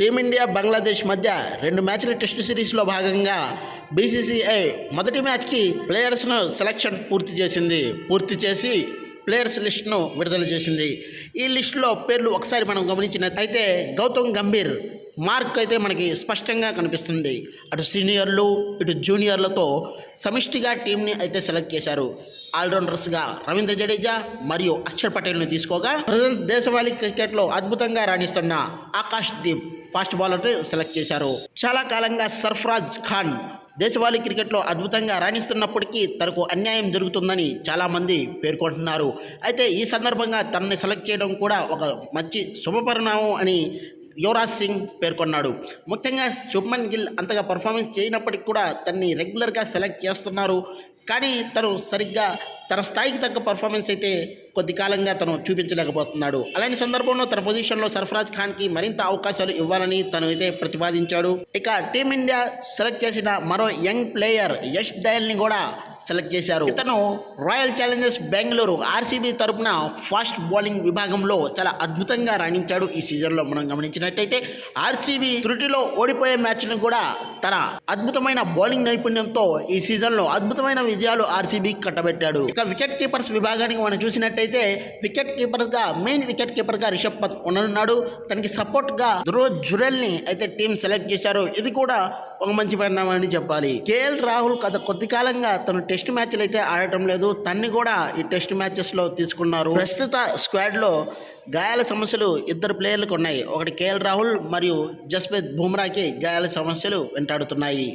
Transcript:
Team India Bangladesh మధ్య రెండు మ్యాచ్ల టెస్ట్ సిరీస్లో భాగంగా బీసీసీఐ మొదటి మ్యాచ్కి ప్లేయర్స్ను సెలక్షన్ పూర్తి చేసింది. పూర్తి చేసి ప్లేయర్స్ లిస్ట్ను విడుదల చేసింది. ఈ లిస్టులో పేర్లు ఒకసారి మనం గమనించినట్లయితే గౌతమ్ గంభీర్ మార్క్ అయితే మనకి స్పష్టంగా కనిపిస్తుంది. అటు సీనియర్లు ఇటు జూనియర్లతో సమిష్టిగా టీంని అయితే సెలెక్ట్ చేశారు. ఆల్రౌండర్స్గా రవీంద్ర జడేజా మరియు అక్షర్ పటేల్ని తీసుకోగా ప్రజెంట్ దేశవాళీ క్రికెట్లో అద్భుతంగా రాణిస్తున్న Akash Deep. Fast bowler select చేశారు. చాలా కాలంగా సర్ఫరాజ్ ఖాన్ దేశవాళీ క్రికెట్లో అద్భుతంగా రాణిస్తున్నప్పటికీ తనకు అన్యాయం జరుగుతుందని చాలామంది పేర్కొంటున్నారు. అయితే ఈ సందర్భంగా తనని సెలెక్ట్ చేయడం కూడా ఒక మంచి శుభపరిణామం అని యువరాజ్ సింగ్ పేర్కొన్నాడు. ముఖ్యంగా శుభ్మన్ గిల్ అంతగా పర్ఫార్మెన్స్ చేయనప్పటికీ కూడా తన్ని రెగ్యులర్గా సెలెక్ట్ చేస్తున్నారు. కానీ తను సరిగ్గా తన స్థాయికి తగ్గ పర్ఫార్మెన్స్ అయితే కొద్ది కాలంగా తను చూపించలేకపోతున్నాడు. అలాంటి సందర్భంలో తన పొజిషన్లో సర్ఫరాజ్ ఖాన్కి మరింత అవకాశాలు ఇవ్వాలని తను అయితే ప్రతిపాదించాడు. ఇక టీమిండియా సెలెక్ట్ చేసిన మరో యంగ్ ప్లేయర్ యష్ డయల్ని కూడా సెలెక్ట్ చేశారు. ఇతను రాయల్ ఛాలెంజర్స్ బెంగళూరు ఆర్సీబీ తరపున ఫాస్ట్ బౌలింగ్ విభాగంలో చాలా అద్భుతంగా రాణించాడు ఈ సీజన్లో మనం గమనించినట్టయితే ఆర్సీబీ త్రుటిలో ఓడిపోయే మ్యాచ్ను కూడా తన అద్భుతమైన బౌలింగ్ నైపుణ్యంతో ఈ సీజన్లో అద్భుతమైన విజయాలు ఆర్సీబీ కట్టబెట్టాడు. ఇక వికెట్ కీపర్స్ విభాగానికి మనం చూసినట్టయితే వికెట్ కీపర్గా మెయిన్ వికెట్ కీపర్గా రిషబ్ పంత్ ఉండనున్నాడు. తనకి సపోర్ట్గా ధ్రువ్ జురెల్ని అయితే టీం సెలెక్ట్ చేశారు. ఇది కూడా ఒక మంచి పరిణామం అని చెప్పాలి. కేఎల్ రాహుల్ గత కొద్ది కాలంగా తను టెస్ట్ మ్యాచ్లు అయితే ఆడటం లేదు. తన్ని కూడా ఈ టెస్ట్ మ్యాచెస్లో తీసుకున్నారు. ప్రస్తుత స్క్వాడ్లో గాయాల సమస్యలు ఇద్దరు ప్లేయర్లకు ఉన్నాయి. ఒకటి కేఎల్ రాహుల్ మరియు జస్ప్రీత్ బుమ్రాకి గాయాల సమస్యలు వెంటాడుతున్నాయి.